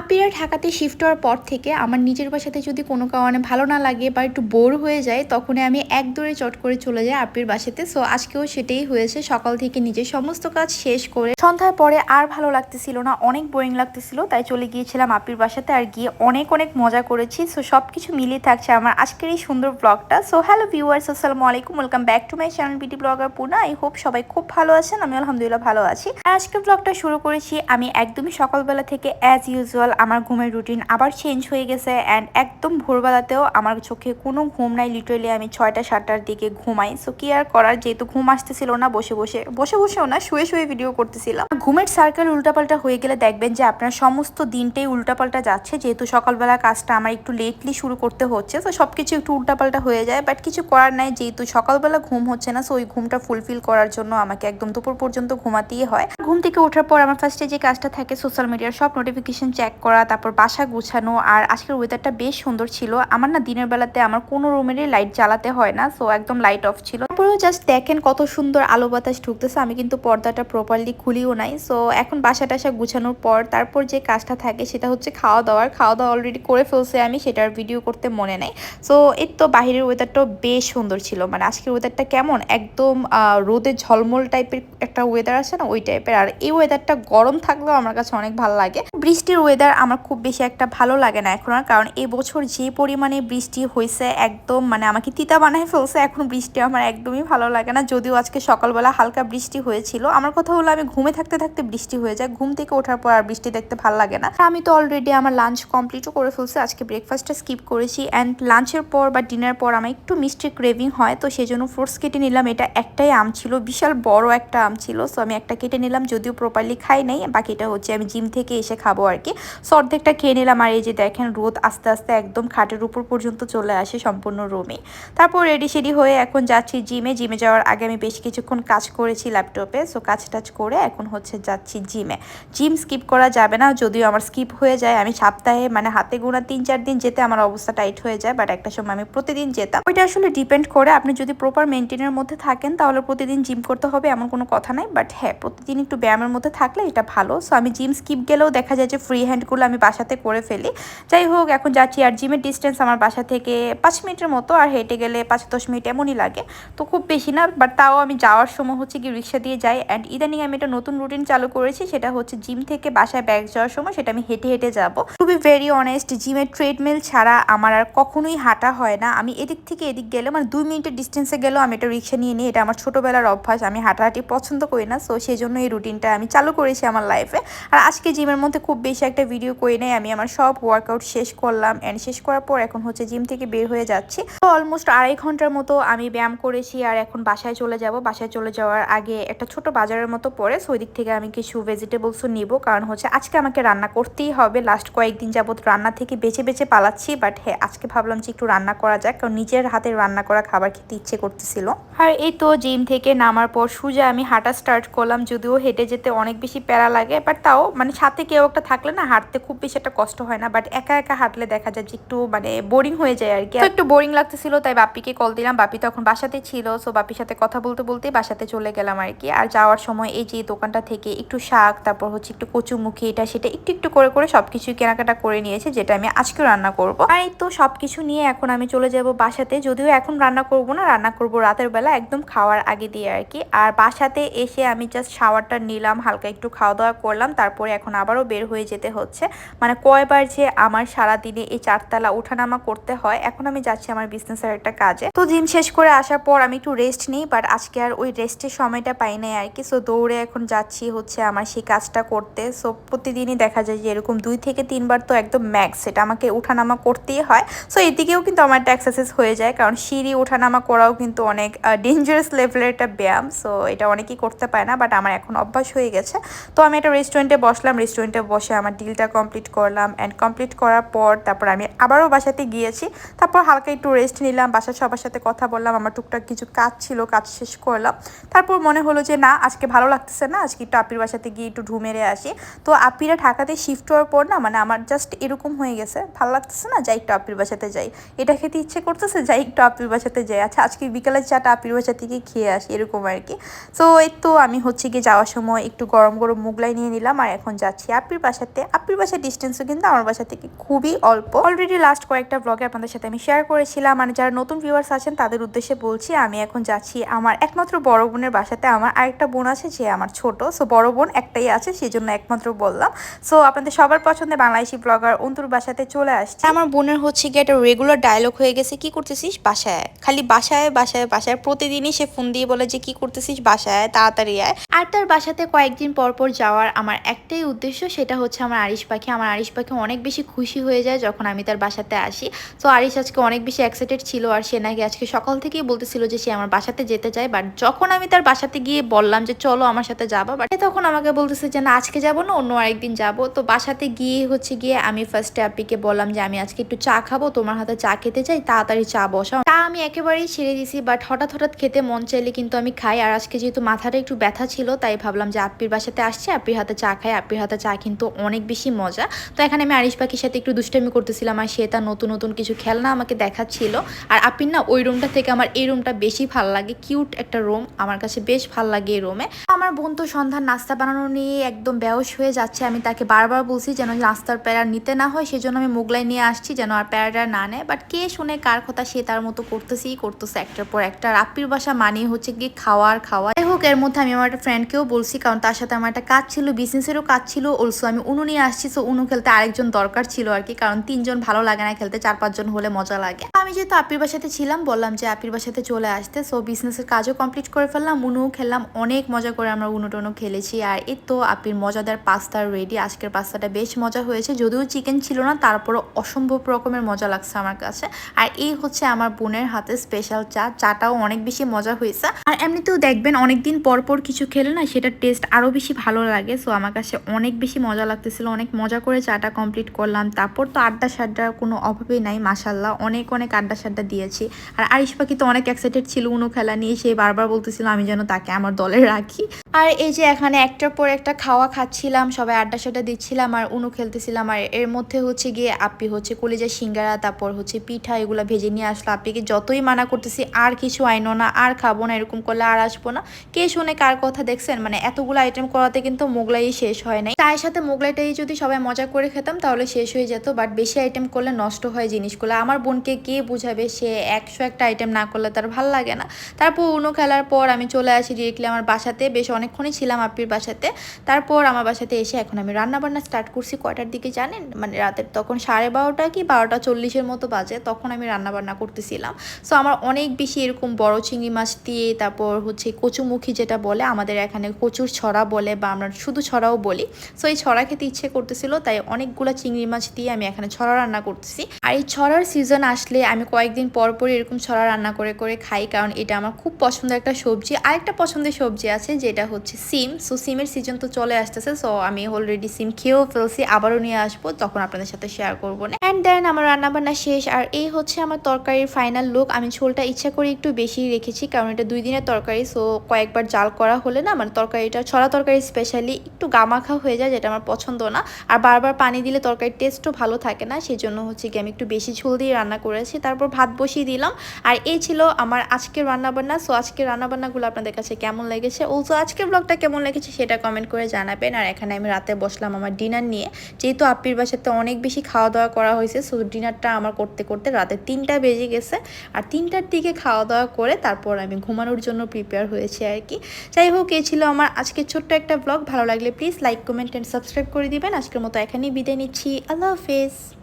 আপিরা ঢাকাতে শিফট হওয়ার পর থেকে আমার নিজের বাসাতে যদি কোনো কারণে ভালো না লাগে বা একটু বোর হয়ে যায়, তখনই আমি এক দৌড়ে চট করে চলে যাই আপির বাসাতে। সো আজকেও সেটাই হয়েছে। সকাল থেকে নিজের সমস্ত কাজ শেষ করে সন্ধ্যার পরে আর ভালো লাগতেছিল না, অনেক বোরিং লাগতেছিল। তাই চলে গিয়েছিলাম আপির বাসাতে আর গিয়ে অনেক অনেক মজা করেছি। সো সব কিছু মিলিয়ে থাকছে আমার আজকের এই সুন্দর ব্লগটা সো হ্যালো ভিউয়ার্স আসসালামু আলাইকুম। Welcome back to my channel BT blogger Puna I hope সবাই খুব ভালো আছেন আমি আলহামদুলিল্লাহ ভালো আছি। আর আজকের ব্লগটা শুরু করেছি আমি একদমই সকালবেলা থেকে অ্যাজ ইউজুয়াল আমার ঘুমের রুটিন আবার চেঞ্জ হয়ে গেছে অ্যান্ড একদম ভোরবেলাতেও আমার চোখে কোনো ঘুম নাই লিটারেলি আমি ছয়টা, সাতটার দিকে ঘুমাই। সো কি আর করার, যেহেতু ঘুম আসতেছিল না, বসে বসে বসে বসেও না, শুয়ে শুয়ে ভিডিও করতেছিলাম। ঘুমের সার্কেল উল্টাপাল্টা হয়ে গেলে দেখবেন যে আপনার সমস্ত দিনটাই উল্টাপাল্টা যাচ্ছে, যেহেতু সকালবেলা কাজটা আমার একটু লেটলি শুরু করতে হচ্ছে, তো সব কিছু একটু উল্টাপাল্টা হয়ে যায় বাট কিছু করার নাই, যেহেতু সকালবেলা ঘুম হচ্ছে না সো ওই ঘুমটা ফুলফিল করার জন্য আমাকে একদম দুপুর পর্যন্ত ঘুমাতেই হয়। ঘুম থেকে ওঠার পর আমার ফার্স্টে যে কাজটা থাকে সোশ্যাল মিডিয়ার সব নোটিফিকেশন চেক করা, তারপর বাসা গুছানো, আর আজকের ওয়েদারটা বেশ সুন্দর ছিল। আমার না দিনের বেলাতে আমার কোনো রুমেরই লাইট জ্বালাতে হয় না সো একদম লাইট অফ ছিল। তারপরেও জাস্ট দেখেন কত সুন্দর আলো বাতাস ঢুকতেছে, আমি কিন্তু পর্দাটা প্রপারলি খুলিও নাই। সো এখন বাসা টাসা গুছানোর পর, তারপর যে কাজটা থাকে সেটা হচ্ছে খাওয়া দাওয়ার। খাওয়া দাওয়া অলরেডি করে ফেলছে আমি, সেটার ভিডিও করতে মনে নাই। সো এর তো বাহিরের ওয়েদারটাও বেশ সুন্দর ছিল। মানে আজকের ওয়েদারটা কেমন? একদম রোদে ঝলমল টাইপের একটা ওয়েদার আছে না, ওই টাইপের আর এই ওয়েদারটা গরম থাকলেও আমার কাছে অনেক ভালো লাগে। বৃষ্টির ওয়েদার আমার খুব বেশি একটা ভালো লাগে না এখন আর, কারণ এই বছর যে পরিমাণে বৃষ্টি হয়েছে একদম মানে আমাকে তিতা বানায় ফেলছে, এখন বৃষ্টি আমার একদমই ভালো লাগে না। যদিও আজকে সকালবেলা হালকা বৃষ্টি হয়েছিল। আমার কথা হলো আমি ঘুমে থাকতে থাকতে বৃষ্টি হয়ে যায়, ঘুম থেকে ওঠার পর আর বৃষ্টি দেখতে ভালো লাগে না। আমি তো অলরেডি আমার লাঞ্চ কমপ্লিটও করে ফেলছি, আজকে ব্রেকফাস্টটা স্কিপ করেছি অ্যান্ড লাঞ্চের পর বা ডিনার পর আমার একটু মিষ্টি ক্রেভিং হয়, তো সেই জন্য ফ্রুটস কেটে নিলাম। এটা একটাই আম ছিল, বিশাল বড় একটা আম ছিল সো আমি একটা কেটে নিলাম, যদিও প্রপারলি খাই নাই, বাকিটা হচ্ছে আমি জিম থেকে এসে খাব। আর কি। সো অর্ধেকটা খেয়ে নিলাম আর এই যে দেখেন রোদ আস্তে আস্তে একদম খাটের উপর পর্যন্ত চলে আসে সম্পূর্ণ রুমে তারপর রেডি সেডি হয়ে এখন যাচ্ছি জিমে জিমে যাওয়ার আগে আমি বেশ কিছুক্ষণ কাজ করেছি ল্যাপটপে সো কাজ টাজ করে এখন হচ্ছে যাচ্ছি জিমে জিম স্কিপ করা যাবে না, যদিও আমার স্কিপ হয়ে যায়। আমি সপ্তাহে মানে হাতে গোনা তিন চার দিন যেতে আমার অবস্থা টাইট হয়ে যায় বাট একটা সময় আমি প্রতিদিন যেতাম। ওইটা আসলে ডিপেন্ড করে আপনি যদি প্রপার মেনটেনের মধ্যে থাকেন, তাহলে প্রতিদিন জিম করতে হবে এমন কোনো কথা নাই। বাট হ্যাঁ প্রতিদিন একটু ব্যায়ামের মধ্যে থাকলে এটা ভালো। সো আমি জিম স্কিপ গেলেও দেখা যায় যে ফ্রি হ্যান্ডগুলো আমি বাসাতে করে ফেলি। যাই হোক, এখন যাচ্ছি আর জিমের ডিস্টেন্স আমার বাসা থেকে পাঁচ মিনিটের মতো আর হেঁটে গেলে পাঁচ দশ মিনিট এমনই লাগে। তো খুব বেশি না বাট তাও আমি যাওয়ার সময় হচ্ছে কি রিক্সা দিয়ে যাই। অ্যান্ড ইদানিং আমি একটা নতুন রুটিন চালু করেছি, সেটা হচ্ছে জিম থেকে বাসায় ব্যাগ যাওয়ার সময় সেটা আমি হেঁটে হেঁটে যাব। বি ভেরি অনেস্ট জিমের ট্রেডমিল ছাড়া আমার আর কখনোই হাঁটা হয় না। আমি এদিক থেকে এদিক গেলে মানে দুই মিনিটের ডিস্টেন্সে গেলেও আমি একটা রিক্সা নিয়ে নিই, এটা আমার ছোটোবেলার অভ্যাস। আমি হাঁটাহাঁটি পছন্দ করি না সো সেই জন্য এই রুটিনটা আমি চালু করেছি আমার লাইফে আর আজকে জিমের মধ্যে খুব বেশি একটা ভিডিও করি নাই। আমি আমার সব ওয়ার্কআউট শেষ করলাম অ্যান্ড শেষ করার পর এখন হচ্ছে জিম থেকে বের হয়ে যাচ্ছি। তো অলমোস্ট আড়াই ঘণ্টার মতো আমি ব্যায়াম করেছি আর এখন বাসায় চলে যাব। বাসায় চলে যাওয়ার আগে একটা ছোট বাজারের মতো পরে সো দিক থেকে আমি কিছু ভেজিটেবলসও নিব। কারণ হচ্ছে আজকে আমাকে রান্না করতেই হবে। লাস্ট কয়েকদিন যাবত রান্না থেকে বেছে বেছে পালাচ্ছি। বাট হ্যাঁ আজকে ভাবলাম যে একটু রান্না করা যাক। কারণ নিজের হাতে রান্না করা খাবার খেতে ইচ্ছে করতেছিল। আর এই তো জিম থেকে নামার পর সুজা আমি হাঁটা স্টার্ট করলাম। যদিও হেঁটে যেতে অনেক বেশি প্যারা লাগে বাট তাও মানে সাথে কেউ একটা থাকলে না হাঁটতে খুব বেশি একটা কষ্ট হয় না বাট একা একা হাঁটলে দেখা যায় যে একটু মানে বোরিং হয়ে যায় আর কি। একটু বোরিং লাগতেছিল তাই বাপিকে কল দিলাম। বাপি তখন বাসাতে ছিল সো বাপির সাথে কথা বলতে বলতে বাসাতে চলে গেলাম আর কি। আর যাওয়ার সময় এই যে দোকানটা থেকে একটু শাক তারপর হচ্ছে একটু কচুমুখি এটা সেটা একটু একটু করে করে সবকিছু কেনাকাটা করে নিয়েছে যেটা আমি আজকে রান্না করব। আর এই তো সবকিছু নিয়ে এখন আমি চলে যাব বাসাতে যদিও এখন রান্না করব না রান্না করব রাতের বেলা একদম খাওয়ার আগে দিয়ে আর কি। আর বাসাতে এসে আমি জাস্ট শাওয়ারটা নিলাম হালকা একটু খাওয়া দাওয়া করলাম তারপরে এখন আবারও বের হয়ে যেতে হচ্ছে। মানে কয়বার যে আমার সারা দিনে এই চারতলা ওঠানামা করতে হয়, এখন আমি যাচ্ছি আমার বিজনেসের একটা কাজে। তো জিম শেষ করে আসার পর আমি একটু রেস্ট নিই বাট আজকে আর ওই রেস্টের সময়টা পাই নাই আর কি। সো দৌড়ে এখন যাচ্ছি হচ্ছে আমার সেই কাজটা করতে। সো প্রতিদিনই দেখা যায় যে এরকম দুই থেকে তিনবার তো একদম ম্যাক্স সেটা আমাকে ওঠানামা করতেই হয়। সো এদিকেও কিন্তু আমার একটা এক্সারসাইজ হয়ে যায়, কারণ সিঁড়ি ওঠানামা করাও কিন্তু অনেক ডেঞ্জারাস লেভেলের একটা ব্যায়াম। সো এটা অনেকেই করতে পারে না বাট আমার এখন অভ্যাস হয়ে গেছে। তো আমি একটা রেস্টুরেন্টে বসলাম রেস্টুরেন্টে বসে আমার ডিলটা কমপ্লিট করলাম অ্যান্ড কমপ্লিট করার পর তারপর আমি আবারও বাসাতে গিয়েছি। তারপর হালকা একটু রেস্ট নিলাম, বাসার সবার সাথে কথা বললাম, আমার টুকটাক কিছু কাজ ছিল, কাজ শেষ করলাম। তারপর মনে হলো যে, না, আজকে ভালো লাগতেছে না, আজকে একটু আপির বাসাতে গিয়ে একটু ঢু মেরে আসি। তো আপিরা ঢাকাতে শিফট হওয়ার পর না মানে আমার জাস্ট এরকম হয়ে গেছে। ভালো লাগতেছে না? যাই একটু আপির বাসাতে যাই। এটা খেতে ইচ্ছে করতেছে? যাই একটু আপির বাসাতে যাই। আচ্ছা আজকে বিকালের চাটা আপির বাসা থেকে খেয়ে আসি, এরকম আর কি। সো এই তো আমি হচ্ছে গিয়ে যাওয়ার সময় সময় একটু গরম গরম মুগলাই নিয়ে নিলাম আর এখন যাচ্ছি আপির বাসাতে আপির বাসার ডিস্টেন্সও কিন্তু আমার বাসা থেকে খুবই অল্প। অলরেডি লাস্ট কয়েকটা ব্লগে আপনাদের সাথে আমি শেয়ার করেছিলাম। মানে যারা নতুন ভিউয়ার্স আছেন তাদের উদ্দেশ্যে বলছি আমি এখন যাচ্ছি আমার একমাত্র বড় বোনের বাসাতে। আমার আরেকটা বোন আছে যে আমার ছোট। সো বড় বোন একটাই আছে সেই জন্য একমাত্র বললাম। সো আপনাদের সবার পছন্দের বাংলাদেশি ব্লগার অন্তুর বাসাতে চলে আসছে। আমার বোনের হচ্ছে গিয়ে একটা রেগুলার ডায়লগ হয়ে গেছে কি করতেছিস বাসায়? খালি বাসায় বাসায় বাসায়। প্রতিদিনই সে ফোন দিয়ে বলে যে কি করতেছিস বাসায়? তাড়াতাড়ি আয়। আর তার বাসাতে কয়েকদিন পর পর যাওয়ার আমার একটাই উদ্দেশ্য সেটা হচ্ছে আমার আরিশ পাখি। আমার আরিশ পাখি অনেক বেশি খুশি হয়ে যায় যখন আমি তার বাসাতে আসি। তো আরিশ আজকে অনেক বেশি এক্সাইটেড ছিল আর সে নাকি আজকে সকাল থেকেই বলতেছিল যে সে আমার বাসাতে যেতে চায়। বাট যখন আমি তার বাসাতে গিয়ে বললাম যে চলো আমার সাথে যাবা বাট তখন আমাকে বলতেছে যে না, আজকে যাব না, অন্য আরেকদিন যাব। তো বাসাতে গিয়ে হচ্ছে গিয়ে আমি ফার্স্টে আপিকে বললাম যে আমি আজকে একটু চা খাব, তোমার হাতে চা খেতে চাই, তাড়াতাড়ি চা বসাও। তা আমি একেবারেই ছেড়ে দিছি বাট হঠাৎ হঠাৎ খেতে মন চাইলে কিন্তু আমি খাই। আর আজকে যেহেতু মাথাটা একটু ব্যথা ছিল, তাই ভাবলাম যে আপ্পির বাসাতে আসছে, আপ্পির হাতে চা খাই, আপ্পির হাতে চা কিন্তু অনেক বেশি মজা। তো এখানে আমি আরিশ পাখির সাথে একটু দুষ্টামি করতেছিলাম আর সে তার নতুন নতুন কিছু খেলনা আমাকে দেখাচ্ছিল। আর আপির না, ওই রুমটা থেকে আমার এই রুমটা বেশি ভালো লাগে। কিউট একটা রুম আমার কাছে বেশ ভালো লাগে এই রুমে আমার বোন তো সন্ধ্যার নাস্তা বানানো নিয়ে একদম বেহস হয়ে যাচ্ছে। আমি তাকে বারবার বলছি যেন নাস্তার প্যারা নিতে না হয়, সেজন্য আমি মোগলাই নিয়ে আসছি যেন আর প্যারাটা না নেয়। বাট কে শুনে কার কথা সে তার মতো করতেছেই করতেছে একটার পর একটা। আপির বাসা মানে হচ্ছে গিয়ে খাওয়ার খাওয়া। যাই হোক, এর মধ্যে আমি আমার একটা ফ্রেন্ডকেও বলছি, কারণ তার সাথে আমার একটা কাজ ছিল বিজনেসেরও কাজ ছিল। অলসো আমি উনু নিয়ে আসছি সো উনু খেলতে আরেকজন দরকার ছিল আর কি, কারণ তিনজন ভালো লাগে না খেলতে, চার পাঁচজন হলে মজা লাগে। আমি যেহেতু আপির বাসাতে ছিলাম, বললাম যে আপির বাসাতে চলে আসতে সো বিজনেসের কাজও কমপ্লিট করে ফেললাম, উনুও খেললাম, অনেক মজা করে আমরা উনু টুনু খেলেছি, আর এই তো আপির মজাদার পাস্তা রেডি আজকের পাস্তাটা বেশ মজা হয়েছে, যদিও চিকেন ছিল না, তারপরও অসম্ভব রকমের মজা লাগছে আমার কাছে, আর এই হচ্ছে আমার বোনের হাতে স্পেশাল চা, চাটাও অনেক বেশি মজা হয়েছে, আর এমনিতেও দেখবেন অনেকদিন পর পর কিছু খেলে না, সেটার টেস্ট আরও বেশি ভালো লাগে সো আমার কাছে অনেক বেশি মজা লাগতেছিল, অনেক মজা করে চাটা কমপ্লিট করলাম। তারপর তো আড্ডা সাড্ডার কোনো অভাবই নাই মাসাল্লাহ অনেক অনেক আড্ডা সাড্ডা দিয়েছি। আর আরিশ পাখি তো অনেক এক্সাইটেড ছিল, উনো খেলা নিয়ে। সে বারবার বলতেছিল, আমি যেন তাকে, আমার দলে রাখি। আর এই যে এখানে একটার পর একটা খাওয়া খাচ্ছিলাম, সবাই আড্ডা সাড্ডা দিচ্ছিলাম আর উনু খেলতেছিলাম আর এর মধ্যে হচ্ছে গিয়ে আপি হচ্ছে কলিজা সিঙ্গারা, তারপর হচ্ছে পিঠা এগুলো ভেজে নিয়ে আসলো। আপিকে যতই মানা করতেছি, আর কিছু আইনো না, আর খাব না, এরকম করলে আর আসব না। কে শুনে কার কথা দেখছেন? মানে এতগুলো আইটেম করাতে কিন্তু মোগলাই শেষ হয় নাই। চায়ের সাথে মোগলাইটাই যদি সবাই মজা করে খেতাম, তাহলে শেষ হয়ে যেত। বাট বেশি আইটেম করলে নষ্ট হয় জিনিসগুলো। আমার বোনকে কে বুঝাবে? সে একশো একটা আইটেম না করলে তার ভালো লাগে না। তারপর উনু খেলার পর আমি চলে আসি ডিরেক্টলি আমার বাসাতে। বেশ অনেকক্ষণই ছিলাম আপির বাসাতে। তারপর আমার বাসাতে এসে এখন আমি রান্নাবান্না স্টার্ট করছি কয়টার দিকে জানেন? মানে রাতের তখন সাড়ে বারোটা কি বারোটা চল্লিশের মতো বাজে, তখন আমি রান্নাবান্না করতেছিলাম। সো আমার অনেক বেশি এরকম বড় চিংড়ি মাছ দিয়ে, তারপর হচ্ছে কচুমুখী যেটা বলে, আমাদের এখানে কচুর ছড়া বলে বা আমরা শুধু ছড়াও বলি। সো এই ছড়া খেতে ইচ্ছে করতেছিল, তাই অনেকগুলো চিংড়ি মাছ দিয়ে আমি এখানে ছড়া রান্না করতেছি। আর এই ছড়ার সিজন আসলে আমি কয়েকদিন পর এরকম ছড়া রান্না করে করে খাই, কারণ এটা আমার খুব পছন্দের একটা সবজি। আরেকটা পছন্দের সবজি আছে, যেটা হচ্ছে সিম। সো, সিমের সিজন তো চলে আসতেছে। সো, আমি অলরেডি সিম খেয়েও ফেলছি, আবারও নিয়ে আসব, তখন আপনাদের সাথে শেয়ার করব। না অ্যান্ড দেন আমার রান্নাবান্না শেষ। আর এই হচ্ছে আমার তরকারির ফাইনাল লুক আমি ঝোলটা ইচ্ছা করে একটু বেশি রেখেছি, কারণ এটা দুই দিনের তরকারি। সো, কয়েকবার জাল করা হলে না মানে তরকারিটা, ছড়া তরকারি স্পেশালি একটু গামাখা হয়ে যায়, যেটা আমার পছন্দ না। আর বারবার পানি দিলে তরকারির টেস্টও ভালো থাকে না সেই জন্য হচ্ছে কি আমি একটু বেশি ঝোল দিয়ে রান্না করেছি। তারপর ভাত বসিয়ে দিলাম। আর এই ছিল আমার আজকের রান্নাবান্না। সো, আজকের রান্নাবান্নাগুলো আপনাদের কাছে কেমন লেগেছে? অলসো আজকের ব্লগটা কেমন লেগেছে সেটা কমেন্ট করে জানাবেন। আর এখানে আমি রাতে বসলাম আমার ডিনার নিয়ে। যেহেতু আপ্পির বাসাতে অনেক বেশি খাওয়া দাওয়া করা হয়েছে সো ডিনারটা আমার করতে করতে রাতে তিনটা বেজে গেছে। আর তিনটার দিকে খাওয়া দাওয়া করে তারপর আমি ঘুমানোর জন্য প্রিপেয়ার হয়েছি আর কি। যাই হোক, এই ছিল আমার আজকের ছোট্ট একটা ব্লগ ভালো লাগলে please like comment and subscribe করে দিবেন। আজকের মতো এখানেই বিদায় নিচ্ছি। আল্লাহ হাফেজ।